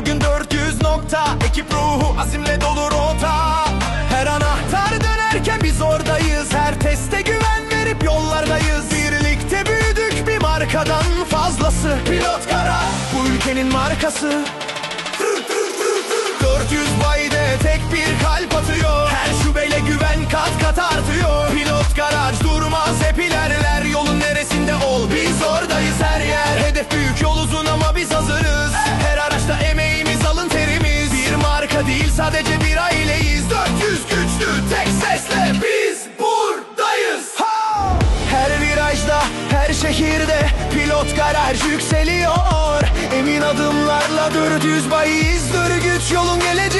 Bugün 400 nokta. Ekip ruhu azimle dolu rota. Her anahtar dönerken biz oradayız. Her teste güven verip yollardayız. Birlikte büyüdük bir markadan fazlası. Pilot Garaj bu ülkenin markası. 400 bayde tek bir kalp atıyor. Her şubeyle güven kat kat artıyor. Pilot garaj durmaz hep ilerler. Yolun neresinde ol? Biz oradayız her yer. Hedef büyük sadece bir aileyiz. 400 güçlü. Tek sesle biz buradayız. Ha! Her virajda, her şehirde pilot garaj yükseliyor. Emin adımlarla 400 bayizdir. Güç yolun geleceği